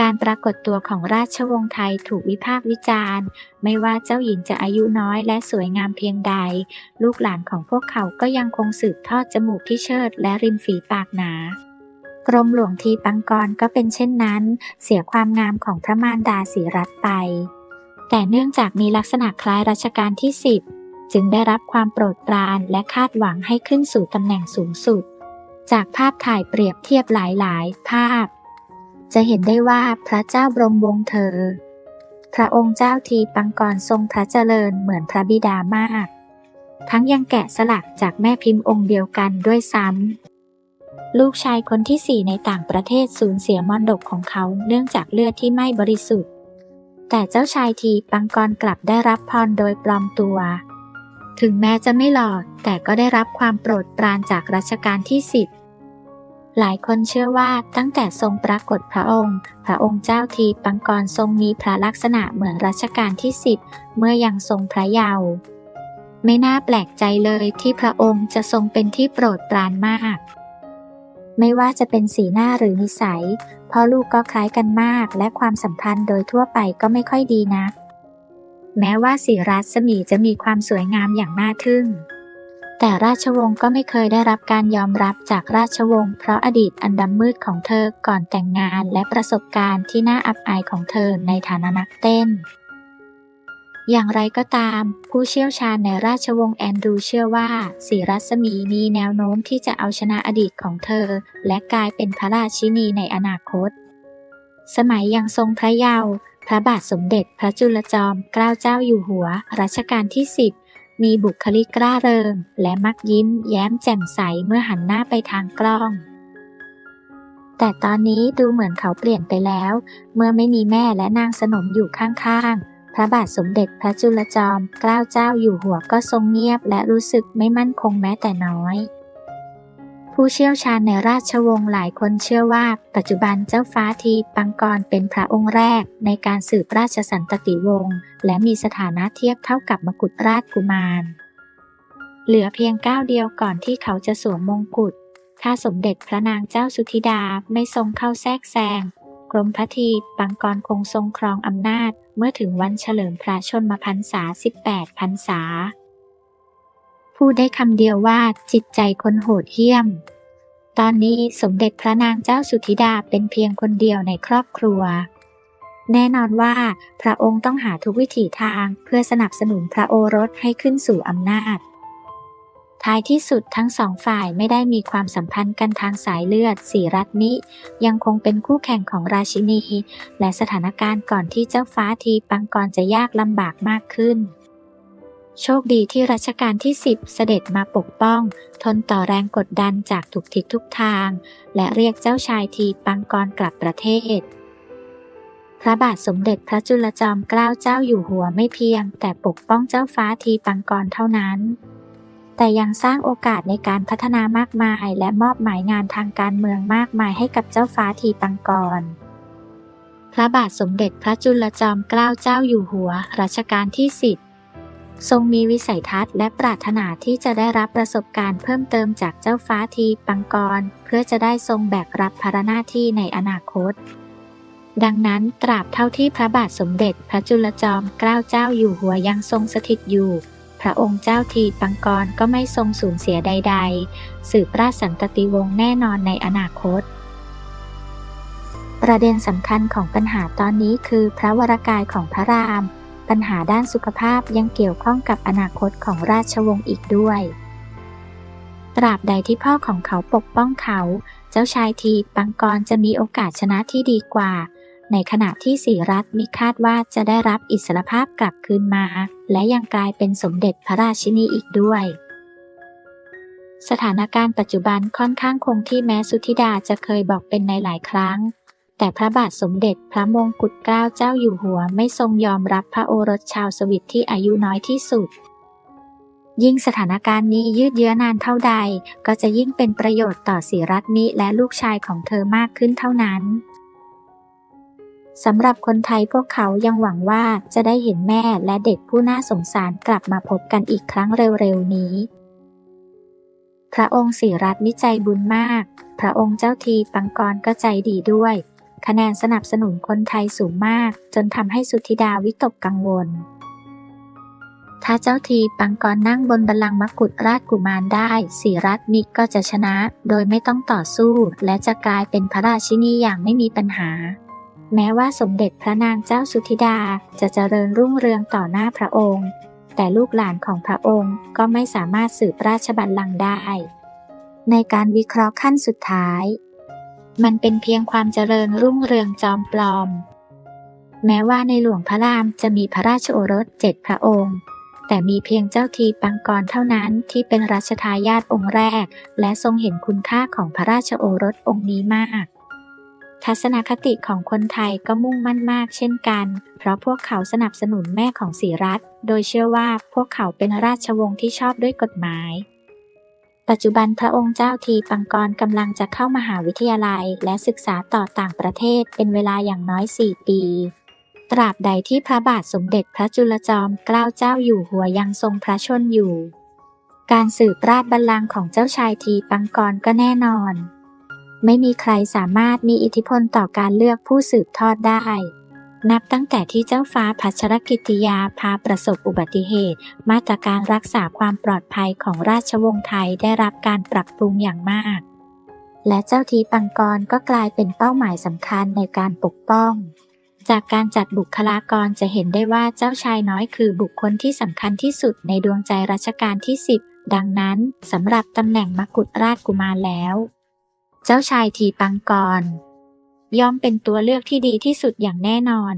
การปรากฏตัวของราชวงศ์ไทยถูกวิพากษ์วิจารณ์ ไม่ว่าเจ้าหญิงจะอายุน้อยและสวยงามเพียงใด ลูกหลานของพวกเขาก็ยังคงสืบทอดจมูกที่เชิดและริมฝีปากหนากรมหลวงทีปังกรก็เป็นเช่นนั้น เสียความงามของพระมารดาสีรัตไป แต่เนื่องจากมีลักษณะคล้ายรัชกาลที่10จึงได้รับความโปรดปรานและคาดหวังให้ขึ้นสู่ตำแหน่งสูงสุด จากภาพถ่ายเปรียบเทียบหลายๆ ภาพ จะเห็นได้ว่าพระเจ้าบรมวงศ์เธอ พระองค์เจ้าทีปังกรทรงพระเจริญเหมือนพระบิดามาก ทั้งยังแกะสลักจากแม่พิมพ์องค์เดียวกันด้วยซ้ำ ลูกชายคนที่สี่ในต่างประเทศสูญเสียมรดกของเขาเนื่องจากเลือดที่ไม่บริสุทธิ์ แต่เจ้าชายทีปังกรกลับได้รับพรโดยปลอมตัว ถึงแม้จะไม่หล่อแต่ก็ได้รับความโปรดปรานจากรัชกาลที่สิบ หลายคนเชื่อว่าตั้งแต่ทรงปรากฏพระองค์ พระองค์เจ้าทีปังกรทรงมีพระลักษณะเหมือนรัชกาลที่สิบเมื่อยังทรงพระเยาว์ไม่น่าแปลกใจเลยที่พระองค์จะทรงเป็นที่โปรดปรานมาก ไม่ว่าจะเป็นสีหน้าหรือนิสัยพ่อลูกก็คล้ายกันมาก และความสัมพันธ์โดยทั่วไปก็ไม่ค่อยดีนักแม้ว่าสีรัศมีจะมีความสวยงามอย่างน่าทึ่ง แต่ราชวงศ์ก็ไม่เคยได้รับการยอมรับจากราชวงศ์เพราะอดีตอันดำมืดของเธอก่อนแต่งงานและประสบการณ์ที่น่าอับอายของเธอในฐานะนักเต้น อย่างไรก็ตาม ผู้เชี่ยวชาญในราชวงศ์แอนดรูเชื่อว่าสีรัศมีมีแนวโน้มที่จะเอาชนะอดีตของเธอ และกลายเป็นพระราชินีในอนาคต สมัยยังทรงพระเยาว์พระบาทสมเด็จพระจุลจอมเกล้าเจ้าอยู่หัวรัชกาลที่10 มีบุคลิกร่าเริง และมักยิ้มแย้มแจ่มใสเมื่อหันหน้าไปทางกล้อง แต่ตอนนี้ดูเหมือนเขาเปลี่ยนไปแล้ว เมื่อไม่มีแม่และนางสนมอยู่ข้างๆ พระบาทสมเด็จพระจุลจอมเกล้าเจ้าอยู่หัวก็ทรงเงียบและรู้สึกไม่มั่นคงแม้แต่น้อย ผู้เชี่ยวชาญในราชวงศ์หลายคนเชื่อว่า ปัจจุบันเจ้าฟ้าทีปังกรเป็นพระองค์แรก ในการสืบราชสันตติวงศ์และมีสถานะเทียบเท่ากับมกุฎราชกุมาร เหลือเพียงก้าวเดียวก่อนที่เขาจะสวมมงกุฎถ้าสมเด็จพระนางเจ้าสุธิดาไม่ทรงเข้าแทรกแซงกรมพระทีปังกรคงทรงครองอำนาจ เมื่อถึงวันเฉลิมพระชนมพรรษา 18 พรรษา พูดได้คำเดียวว่าจิตใจคนโหดเหี้ยม ตอนนี้สมเด็จพระนางเจ้าสุธิดาเป็นเพียงคนเดียวในครอบครัว แน่นอนว่าพระองค์ต้องหาทุกวิถีทางเพื่อสนับสนุนพระโอรสให้ขึ้นสู่อำนาจ ท้ายที่สุดทั้งสองฝ่ายไม่ได้มีความสัมพันธ์กันทางสายเลือดสีรัตนิยังคงเป็นคู่แข่งของราชินี และสถานการณ์ก่อนที่เจ้าฟ้าทีปังกรจะยากลำบากมากขึ้น โชคดีที่รัชกาลที่ 10 เสด็จมาปกป้อง ทนต่อแรงกดดันจากทุกทิศทุกทาง และเรียกเจ้าชายทีปังกรกลับประเทศ พระบาทสมเด็จพระจุลจอมเกล้าเจ้าอยู่หัวไม่เพียง แต่ปกป้องเจ้าฟ้าทีปังกรเท่านั้น แต่ยังสร้างโอกาสในการพัฒนามากมายและมอบหมายงานทางการเมืองมากมายให้กับเจ้าฟ้าทีปังกรพระบาทสมเด็จพระจุลจอมเกล้าเจ้าอยู่หัวรัชกาลที่สิบ ทรงมีวิสัยทัศน์และปรารถนาที่จะได้รับประสบการณ์เพิ่มเติมจากเจ้าฟ้าทีปังกร เพื่อจะได้ทรงแบกรับภาระหน้าที่ในอนาคต ดังนั้นตราบเท่าที่พระบาทสมเด็จพระจุลจอมเกล้าเจ้าอยู่หัวยังทรงสถิตอยู่ พระองค์เจ้าทีปังกรก็ไม่ทรงสูญเสียใด ๆ สืบราชสันตติวงศ์แน่นอนในอนาคตประเด็นสำคัญของปัญหาตอนนี้คือพระวรากายของพระราม ปัญหาด้านสุขภาพยังเกี่ยวข้องกับอนาคตของราชวงศ์อีกด้วย ตราบใดที่พ่อของเขาปกป้องเขา เจ้าชายทีปังกรจะมีโอกาสชนะที่ดีกว่า ในขณะที่สีรัฐมีคาดว่าจะได้รับอิสรภาพกลับคืนมา และยังกลายเป็นสมเด็จพระราชินีอีกด้วยสถานการณ์ปัจจุบันค่อนข้างคงที่แม้สุธิดาจะเคยบอกเป็นในหลายครั้ง แต่พระบาทสมเด็จพระมงกุฎเกล้าเจ้าอยู่หัวไม่ทรงยอมรับพระโอรสชาวสวิตที่อายุน้อยที่สุด ยิ่งสถานการณ์นี้ยืดเยื้อนานเท่าใด ก็จะยิ่งเป็นประโยชน์ต่อสีรัตนิและลูกชายของเธอมากขึ้นเท่านั้นสำหรับคนไทยพวกเขายังหวังว่าจะได้เห็นแม่และเด็กผู้น่าสงสารกลับมาพบกันอีกครั้งเร็วๆนี้ พระองค์สีรัตนิใจบุญมาก พระองค์เจ้าทีปังกรก็ใจดีด้วย คะแนนสนับสนุนคนไทยสูงมาก จนทำให้สุธิดาวิตกกังวล ถ้าเจ้าทีปังกรนั่งบนบัลลังก์มกุฎราชกุมารได้สีรัตน์มิกก็จะชนะ โดยไม่ต้องต่อสู้ และจะกลายเป็นพระราชินีอย่างไม่มีปัญหา แม้ว่าสมเด็จพระนางเจ้าสุธิดาจะเจริญรุ่งเรืองต่อหน้าพระองค์ แต่ลูกหลานของพระองค์ก็ไม่สามารถสืบราชบัลลังก์ได้ ในการวิเคราะห์ขั้นสุดท้าย มันเป็นเพียงความเจริญรุ่งเรืองจอมปลอม แม้ว่าในหลวงพระรามจะมีพระราชโอรสเจ็ดพระองค์ แต่มีเพียงเจ้าทีปังกรเท่านั้นที่เป็นรัชทายาทองค์แรก และทรงเห็นคุณค่าของพระราชโอรสองค์นี้มากทัศนคติของคนไทยก็มุ่งมั่นมากเช่นกัน เพราะพวกเขาสนับสนุนแม่ของศรีรัตโดยเชื่อว่าพวกเขาเป็นราชวงศ์ที่ชอบด้วยกฎหมาย ปัจจุบันพระองค์เจ้าทีปังกรกำลังจะเข้ามหาวิทยาลัย และศึกษาต่อต่างประเทศเป็นเวลาอย่างน้อย 4 ปี ตราบใดที่พระบาทสมเด็จพระจุลจอมเกล้าเจ้าอยู่หัวยังทรงพระชนอยู่ การสืบราชบัลลังก์ของเจ้าชายทีปังกรก็แน่นอน ไม่มีใครสามารถมีอิทธิพลต่อการเลือกผู้สืบทอดได้ นับตั้งแต่ที่เจ้าฟ้าพัชรกิติยาพาประสบอุบัติเหตุ มาตรการรักษาความปลอดภัยของราชวงศ์ไทยได้รับการปรับปรุงอย่างมาก และเจ้าทีปังกรก็กลายเป็นเป้าหมายสำคัญในการปกป้อง จากการจัดบุคลากรจะเห็นได้ว่าเจ้าชายน้อยคือบุคคลที่สำคัญที่สุดในดวงใจรัชกาลที่ 10 ดังนั้นสำหรับตำแหน่งมกุฎราชกุมารแล้ว เจ้าชายทีปังกร ย่อมเป็นตัวเลือกที่ดีที่สุดอย่างแน่นอน